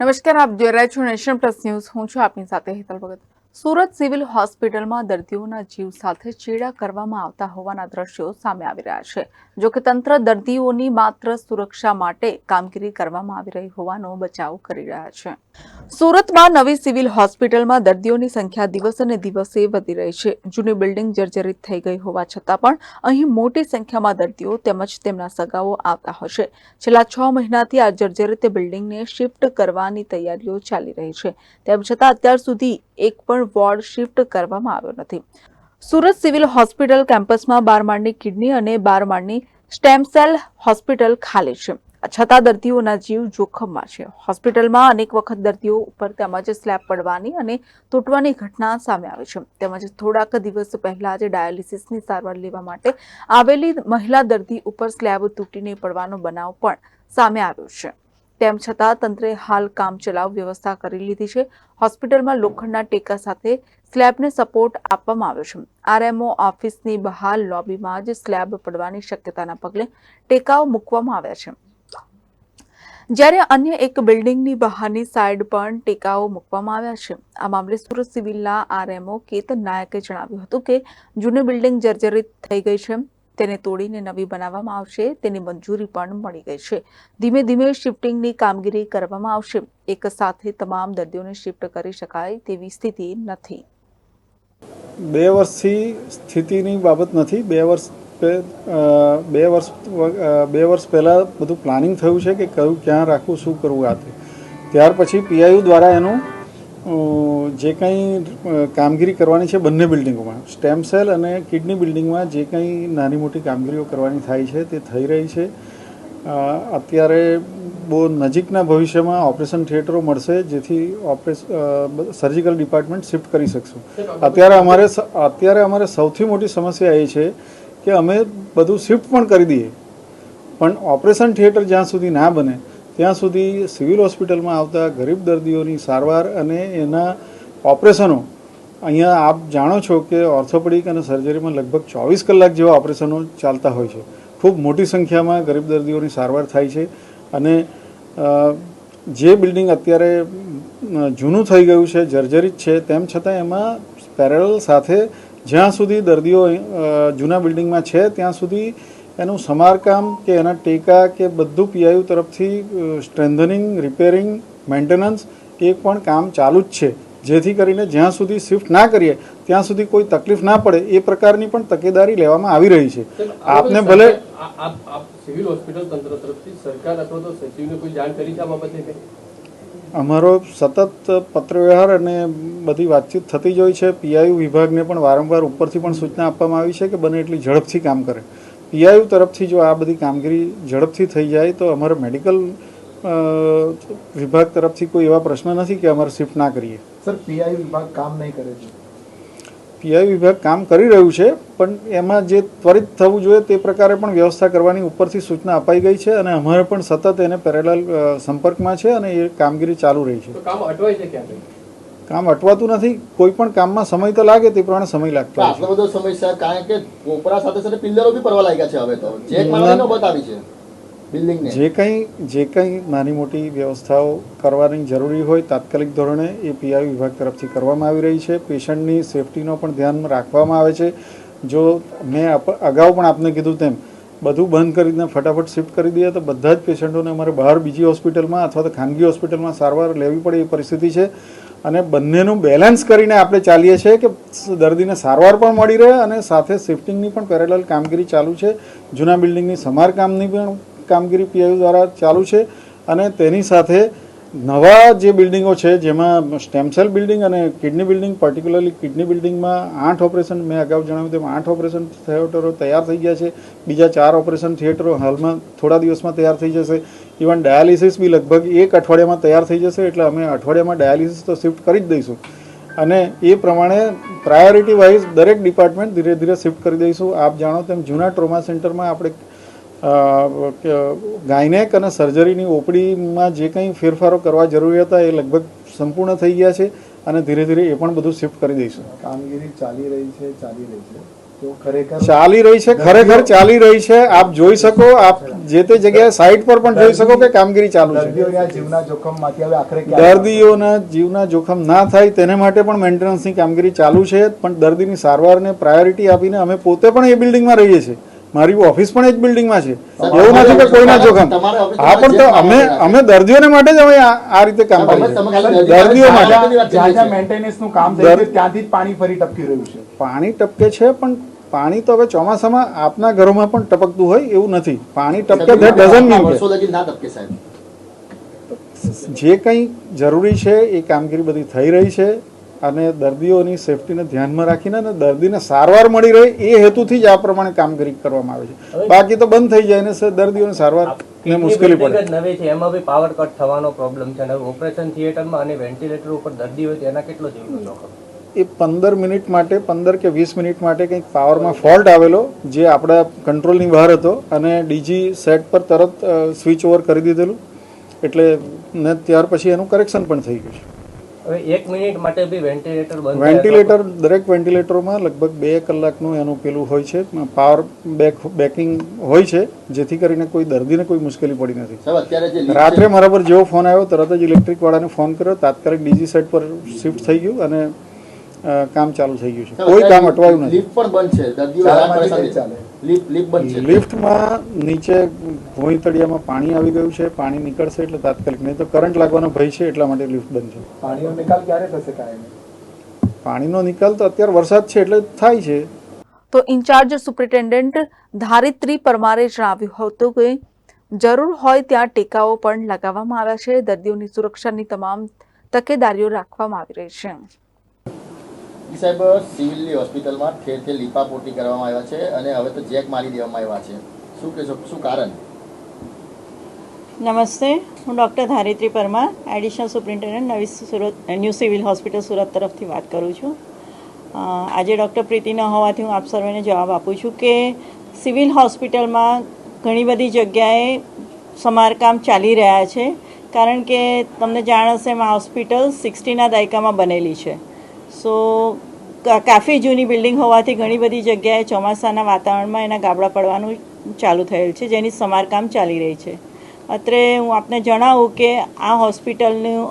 નમસ્કાર, આપ જોઈ રહ્યા છો નેશન પ્લસ ન્યૂઝ. હું છું આપની સાથે હેતલ ભગત. સુરત સિવિલ હોસ્પિટલમાં દર્દીઓના જીવ સાથે ચેડા કરવામાં આવતા હોવાના દ્રશ્યો સામે આવી રહ્યા છે. જો કે તંત્ર દર્દીઓની માત્ર સુરક્ષા માટે કામગીરી કરવામાં આવી રહી હોવાનો બચાવ કરી રહ્યા છે. સુરતમાં નવી સિવિલ હોસ્પિટલમાં દર્દીઓની સંખ્યા દિવસે અને દિવસે વધી રહી છે. જૂની બિલ્ડિંગ જર્જરિત થઈ ગઈ હોવા છતાં પણ અહીં મોટી સંખ્યામાં દર્દીઓ તેમજ તેમના સગાઓ આવતા હશે. છેલ્લા છ મહિનાથી આ જર્જરિત બિલ્ડિંગને શિફ્ટ કરવાની તૈયારીઓ ચાલી રહી છે. તેમ છતાં અત્યાર સુધી એક પણ વોર્ડ શિફ્ટ કરવામાં આવ્યો નથી. સુરત સિવિલ હોસ્પિટલ કેમ્પસમાં બાર માળની કિડની અને બાર માળની સ્ટેમ સેલ હોસ્પિટલ ખાલી છે. છતાં દર્દીઓના જીવ જોખમમાં છે. હોસ્પિટલમાં અનેક વખત દર્દીઓ ઉપર તેમજ સ્લેબ પડવાની અને તૂટવાની ઘટના સામે આવી છે. તેમજ થોડાક દિવસ પહેલા જ ડાયાલિસિસની સારવાર લેવા માટે આવેલી મહિલા દર્દી ઉપર સ્લેબ તૂટીને પડવાનો બનાવ પણ સામે આવ્યો છે. તેમ છતાં તંત્રે હાલ કામ ચલાવ વ્યવસ્થા કરી લીધી છે. હોસ્પિટલમાં લોખંડના ટેકા સાથે સ્લેબને સપોર્ટ આપવામાં આવ્યો છે. આરએમઓ ઓફિસની બહાર લોબીમાં જ સ્લેબ પડવાની શક્યતાના પગલે ટેકાઓ મૂકવામાં આવ્યા છે. જ્યારે અન્ય એક બિલ્ડિંગની બહારની સાઈડ પણ ટેકાઓ મૂકવામાં આવ્યા છે. આ મામલે સુરત સિવિલના આરએમઓ કેતન નાયકે જણાવ્યું હતું કે જૂની બિલ્ડિંગ જર્જરિત થઈ ગઈ છે. તેને તોડીને નવી બનાવવામાં આવશે, તેની મંજૂરી પણ મળી ગઈ છે. ધીમે ધીમે શિફ્ટિંગની કામગીરી કરવામાં આવશે. એક સાથે તમામ દર્દીઓને શિફ્ટ કરી શકાય તેવી સ્થિતિ નથી. બે વર્ષથી સ્થિતિની બાબત નથી. બે વર્ષ બે વર્ષ બે વર્ષ પહેલાં બધું પ્લાનિંગ થયું છે કે કયું ક્યાં રાખવું, શું કરવું આ ત્યાર પછી પીઆઈયુ દ્વારા એનું જે કંઈ કામગીરી કરવાની છે બંને બિલ્ડિંગોમાં. સ્ટેમ સેલ અને કિડની બિલ્ડિંગમાં જે કંઈ નાની મોટી કામગીરીઓ કરવાની થાય છે, તે થઈ રહી છે. અત્યારે બહુ નજીકના ભવિષ્યમાં ઓપરેશન થિયેટરો મળશે, જેથી ઓપરેશ સર્જિકલ ડિપાર્ટમેન્ટ શિફ્ટ કરી શકશું. અત્યારે અમારે અત્યારે અમારે સૌથી મોટી સમસ્યા એ છે કે અમે બધું શિફ્ટ પણ કરી દઈએ. પણ ઓપરેશન થિયેટર જ્યાં સુધી ના બને ત્યાં સુધી સિવિલ હોસ્પિટલમાં આવતા ગરીબ દર્દીઓની સારવાર અને એના ઓપરેશનો, અહીંયા આપ જાણો છો કે ઓર્થોપેડિક અને સર્જરીમાં લગભગ ચોવીસ કલાક જેવા ઓપરેશનો ચાલતા હોય છે. ખૂબ મોટી સંખ્યામાં ગરીબ દર્દીઓની સારવાર થાય છે અને જે બિલ્ડિંગ અત્યારે જૂનું થઈ ગયું છે, જર્જરિત છે, તેમ છતાં એમાં પેરેલ સાથે જ્યાં સુધી દર્દીઓ જૂના બિલ્ડિંગમાં છે, ત્યાં સુધી એનું સમારકામ કે એના ટેકા કે બધું પીઆઈયુ તરફથી સ્ટ્રેન્થનિંગ રિપેરિંગ મેન્ટેનન્સ એ પણ કામ ચાલુ જ છે. જેથી કરીને જ્યાં સુધી શિફ્ટ ના કરીએ ત્યાં સુધી કોઈ તકલીફ ના પડે એ પ્રકારની પણ તકેદારી લેવામાં આવી રહી છે. આપને ભલે સિવિલ હોસ્પિટલ તંત્ર તરફથી સરકાર અથવા તો સચિવને કોઈ જાણ કરી છે આ બાબતે? અમારો સતત પત્રવ્યવહાર અને બધી વાતચીત થતી જ હોય છે. પીઆઈયુ વિભાગને પણ વારંવાર ઉપરથી પણ સૂચના આપવામાં આવી છે કે બને એટલી ઝડપથી કામ કરે. પીઆઈયુ તરફથી જો આ બધી કામગીરી ઝડપથી થઈ જાય તો અમારે મેડિકલ વિભાગ તરફથી કોઈ એવા પ્રશ્ન નથી કે અમારે શિફ્ટ ના કરીએ. સર પીઆઈ વિભાગ કામ નહીં કરે છે. પીઆઈ વિભાગ કામ કરી રહ્યું છે પણ એમાં જે ત્વરિત થવું જોઈએ તે પ્રકારે પણ વ્યવસ્થા કરવાની ઉપરથી સૂચના અપાઈ ગઈ છે અને અમારે પણ સતત એને પેરેલલ સંપર્કમાં છે અને એ કામગીરી ચાલુ રહી છે. કામ અટવાય છે ક્યાં કઈ કામ અટવાતું નથી કોઈ પણ કામમાં સમય તો લાગે તે પ્રમાણે સમય લાગતો આટલો બધો સમય છે કારણ કે કોપરા સાથે સાથે પિલ્લરો બી પડવા લાગ્યા છે હવે તો. જે એક બતાવી છે બિલ્ડિંગને. જે કંઈ જે કંઈ નાની મોટી વ્યવસ્થાઓ કરવાની જરૂરી હોય તાત્કાલિક ધોરણે એ પીઆઈ વિભાગ તરફથી કરવામાં આવી રહી છે. પેશન્ટની સેફટીનો પણ ધ્યાન રાખવામાં આવે છે. જો મેં અગાઉ પણ આપને કીધું તેમ બધું બંધ કરીને ફટાફટ શિફ્ટ કરી દઈએ તો બધા જ પેશન્ટોને અમારે બહાર બીજી હોસ્પિટલમાં અથવા તો ખાનગી હોસ્પિટલમાં સારવાર લેવી પડે એ પરિસ્થિતિ છે. અને બંનેનું બેલેન્સ કરીને આપણે ચાલીએ છીએ કે દર્દીને સારવાર પણ મળી રહે અને સાથે શિફ્ટિંગની પણ પેરેલલ કામગીરી ચાલુ છે. જૂના બિલ્ડિંગની સમારકામની પણ કામગીરી પીઆઈ દ્વારા ચાલુ છે અને તેની સાથે નવા જે બિલ્ડિંગો છે, જેમાં સ્ટેમસેલ બિલ્ડિંગ અને કિડની બિલ્ડિંગ પર્ટિક્યુલરલી કિડની બિલ્ડિંગમાં આઠ ઓપરેશન મેં અગાઉ જણાવ્યું તેમ આઠ ઓપરેશન થિયેટરો તૈયાર થઈ ગયા છે. બીજા ચાર ઓપરેશન થિયેટરો હાલમાં થોડા દિવસમાં તૈયાર થઈ જશે. ઇવન ડાયાલિસિસ બી લગભગ એક અઠવાડિયામાં તૈયાર થઈ જશે, એટલે અમે અઠવાડિયામાં ડાયાલિસિસ તો શિફ્ટ કરી જ દઈશું. અને એ પ્રમાણે પ્રાયોરિટી વાઇઝ દરેક ડિપાર્ટમેન્ટ ધીરે ધીરે શિફ્ટ કરી દઈશું. આપ જાણો તેમ જૂના ટ્રોમા સેન્ટરમાં આપણે ગાયનેક અને સર્જરીની ઓપડીમાં જે કંઈ ફેરફારો કરવા જરૂરી હતા એ લગભગ સંપૂર્ણ થઈ ગયા છે અને ધીરે ધીરે એ પણ બધું શિફ્ટ કરી દઈશું. કામગીરી ચાલી રહી છે ચાલી રહી છે. ખરેખર ચાલી રહી છે ખરેખર ચાલી રહી છે. આપ જોઈ શકો આપ જે તે જગ્યાએ સાઇટ પર પણ જોઈ શકો કે કામગીરી ચાલુ છે. દર્દીઓના જીવના જોખમમાંથી હવે આખરે દર્દીઓના જીવના જોખમ ના થાય તેને માટે પણ મેન્ટેનન્સની કામગીરી ચાલુ છે પણ દર્દીની સારવારને પ્રાયોરિટી આપીને અમે પોતે પણ એ બિલ્ડિંગમાં રહીએ છીએ. મારી ઓફિસ પણ એ જ બિલ્ડિંગમાં છે. એવું નથી કે કોઈના જોખમ. હા પણ તો અમે અમે દર્દીઓને માટે જ અમે આ રીતે કામ કરીએ છીએ. દર્દીઓ માટે જ્યાં જ્યાં જ્યાં મેન્ટેનન્સનું કામ ત્યાંથી જ પાણી ફરી ટપકી રહ્યું છે. પાણી ટપકે છે પણ પાણી તો હવે ચોમાસામાં આપના ઘરોમાં પણ ટપકતું હોય એવું નથી. પાણી ટપકે ધેટ ડઝન મીન વર્ષો લગી ના ટપકે સાહેબ? જે કંઈ જરૂરી છે એ કામગીરી બધી થઈ રહી છે. અને દર્દીઓની સેફટીને ધ્યાનમાં રાખીને અને દર્દીને સારવાર મળી રહે એ હેતુથી જ આ પ્રમાણે કામગીરી કરવામાં આવે છે. બાકી તો બંધ થઈ જાય ને દર્દીઓને સારવાર ને મુશ્કેલી પડે. નવી છે એમાં બી પાવર કટ થવાનો પ્રોબ્લેમ છે. અને ઓપરેશન થિયેટરમાં અને વેન્ટિલેટર ઉપર દર્દી હોય તેના કેટલો જીવનો એ પંદર મિનિટ માટે પંદર કે વીસ મિનિટ માટે કંઈક પાવરમાં ફોલ્ટ આવેલો જે આપણા કંટ્રોલની બહાર હતો અને ડીજી સેટ પર તરત સ્વિચ ઓવર કરી દીધેલું. એટલે ને ત્યાર પછી એનું કરેક્શન પણ થઈ ગયું છે. હવે એક મિનિટ માટે બી વેન્ટિલેટર બંધ વેન્ટિલેટર દરેક વેન્ટિલેટરોમાં લગભગ બે કલાકનું એનું પેલું હોય છે. પાવર બેક બેકિંગ હોય છે જેથી કરીને કોઈ દર્દીને કોઈ મુશ્કેલી પડી નથી. રાત્રે મારા પર જેવો ફોન આવ્યો તરત જ ઇલેક્ટ્રિક વાળાને ફોન કર્યો. તાત્કાલિક ડીજી સેટ પર શિફ્ટ થઈ ગયું અને કામ ચાલુ થઈ ગયું છે. કોઈ કામ અટવાયું નથી. પણ બંધ છે. લિફ્ટમાં નીચે ભોંય તળિયામાં પાણી આવી ગયું છે પાણી નીકળશે એટલે તાત્કાલિક. નહીં તો કરંટ લાગવાનો ભય છે એટલા માટે લિફ્ટ બંધ છે. પાણીનો નિકાલ ક્યારે થશે કાયમી? પાણીનો નિકાલ તો અત્યારે વરસાદ છે એટલે થાય છે. તો ઇન્ચાર્જ સુપ્રિન્ટેન્ડન્ટ ધારિત્રી પરમારે જણાવ્યું હતું કે જરૂર હોય ત્યાં ટેકાઓ પણ લગાવવામાં આવ્યા છે. દર્દીઓની સુરક્ષાની તમામ તકેદારીઓ રાખવામાં આવી રહી છે. સાહેબ, સિવિલની હોસ્પિટલમાં ઠેર ઠેર લીપાપોટી કરવામાં આવ્યા છે અને હવે તો જેક મારી દેવામાં આવ્યા છે. શું કહેશો શું કારણ? નમસ્તે, હું doctor Dharitri Parmar, additional superintendent, નવી Surat, new civil hospital Surat તરફથી વાત કરું છું. આજે ડૉક્ટર પ્રીતિ ન હોવાથી હું આપ સર્વેને જવાબ આપું છું કે સિવિલ હોસ્પિટલમાં ઘણી બધી જગ્યાએ સમારકામ ચાલી રહ્યા છે. કારણ કે તમને જાણ હશે એમાં હોસ્પિટલ સિક્સટીના દાયકામાં બનેલી છે. સો કાફી જૂની બિલ્ડિંગ હોવાથી ઘણી બધી જગ્યાએ ચોમાસાના વાતાવરણમાં એના ગાબડા પડવાનું ચાલુ થયેલ છે, જેની સમારકામ ચાલી રહી છે. અત્રે હું આપને જણાવું કે આ હોસ્પિટલનું,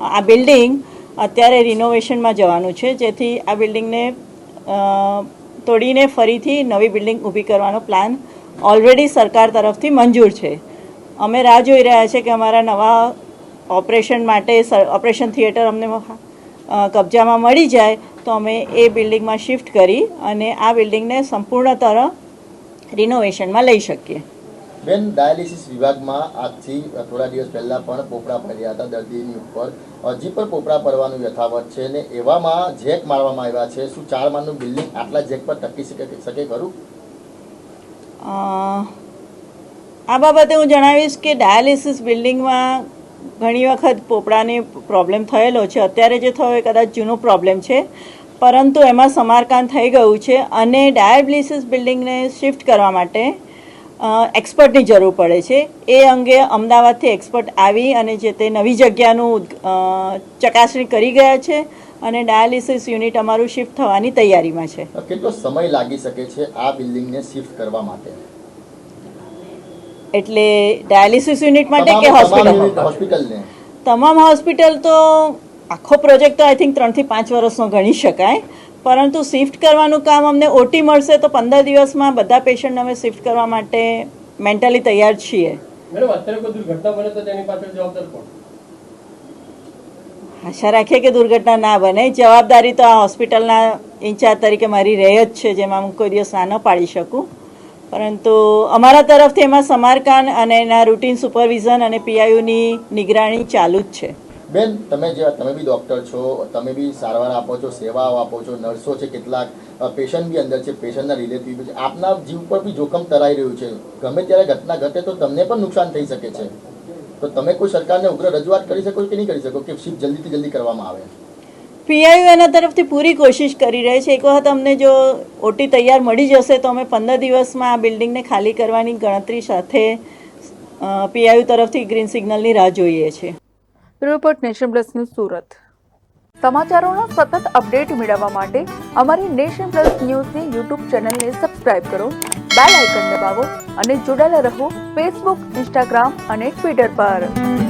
આ બિલ્ડિંગ અત્યારે રિનોવેશનમાં જવાનું છે, જેથી આ બિલ્ડિંગને તોડીને ફરીથી નવી બિલ્ડિંગ ઊભી કરવાનો પ્લાન ઓલરેડી સરકાર તરફથી મંજૂર છે. અમે રાહ જોઈ રહ્યા છે કે અમારા નવા ઓપરેશન માટે ઓપરેશન થિયેટર અમને કબજામાં મળી જાય તો અમે એ બિલ્ડિંગમાં શિફ્ટ કરી અને આ બિલ્ડિંગને સંપૂર્ણતર રિનોવેશનમાં લઈ શકીએ. બેન ડાયાલિસિસ વિભાગમાં આજથી થોડા દિવસ પહેલાં પણ પોપડા પડ્યા હતા દર્દીની ઉપર. હજી પણ પોપડા પડવાનું યથાવત છે ને એવામાં જેક મારવામાં આવ્યા છે. શું ચાર માળનું બિલ્ડિંગ આટલા જેક પર ટકી શકે શકે ખરું? આ બાબતે હું જણાવીશ કે ડાયાલિસિસ બિલ્ડિંગમાં ઘણી વખત પોપડાને પ્રોબ્લેમ થયેલો છે. અત્યારે જે થયો એ કદાચ જૂનો પ્રોબ્લેમ છે. પરંતુ એમાં સમારકામ થઈ ગયું છે અને ડાયાબિલિસિસ બિલ્ડિંગને શિફ્ટ કરવા માટે એક્સપર્ટની જરૂર પડે છે. એ અંગે અમદાવાદથી એક્સપર્ટ આવી અને જે તે નવી જગ્યાનું ચકાસણી કરી ગયા છે અને ડાયાલિસિસ યુનિટ અમારું શિફ્ટ થવાની તૈયારીમાં છે. કેટલો સમય લાગી શકે છે આ બિલ્ડિંગને શિફ્ટ કરવા માટે? એટલે ડાયાલિસિસ યુનિટ માટે કે હોસ્પિટલ તમામ હોસ્પિટલ તો આખો પ્રોજેક્ટ તો આઈ થિંક ત્રણથી પાંચ વર્ષનો ગણી શકાય. પરંતુ શિફ્ટ કરવાનું કામ અમને ઓટી મળશે તો પંદર દિવસમાં બધા પેશન્ટ અમે શિફ્ટ કરવા માટે મેન્ટલી તૈયાર છીએ. મેડમ અત્યારે કોઈ દુર્ઘટના બને તો તેની પાછળ જવાબદાર કોણ? આશા રાખીએ કે દુર્ઘટના ના બને. જવાબદારી તો આ હોસ્પિટલના ઇન્ચાર્જ તરીકે મારી રહે જ છે જેમાં હું કોઈ દિવસ ના ન પાડી શકું. પરંતુ અમારા તરફથી એમાં સમારકામ અને એના રૂટીન સુપરવિઝન અને પીઆઈયુની નિગરાણી ચાલુ જ છે. બેન, તમે જે તમે બી ડૉક્ટર છો, તમે બી સારવાર આપો છો, સેવાઓ આપો છો નર્સો છે, કેટલાક પેશન્ટ બી અંદર છે પેશન્ટના રિલેટિવ છે, આપના જીવ પર બી જોખમ તરાઈ રહ્યું છે. ગમે ત્યારે ઘટના ઘટે તો તમને પણ નુકસાન થઈ શકે છે. તો તમે કોઈ સરકારને ઉગ્ર રજૂઆત કરી શકો કે નહીં કરી શકો કે શિફ્ટ જલ્દીથી જલ્દી કરવામાં આવે? પીઆઈયુ એના તરફથી પૂરી કોશિશ કરી રહી છે. એક વખત અમને જો ઓટી તૈયાર મળી જશે તો અમે પંદર દિવસમાં આ બિલ્ડિંગને ખાલી કરવાની ગણતરી સાથે પીઆઈયુ તરફથી ગ્રીન સિગ્નલની રાહ જોઈએ છીએ report nation plus news Surat. સમાચારોના સતત અપડેટ મેળવવા માટે અમારી નેશન પ્લસ ન્યૂઝની યુટ્યુબ ચેનલને સબસ્ક્રાઇબ કરો, બેલ આઇકન દબાવો અને જોડાયેલા રહો ફેસબુક, ઇન્સ્ટાગ્રામ અને ટ્વિટર પર.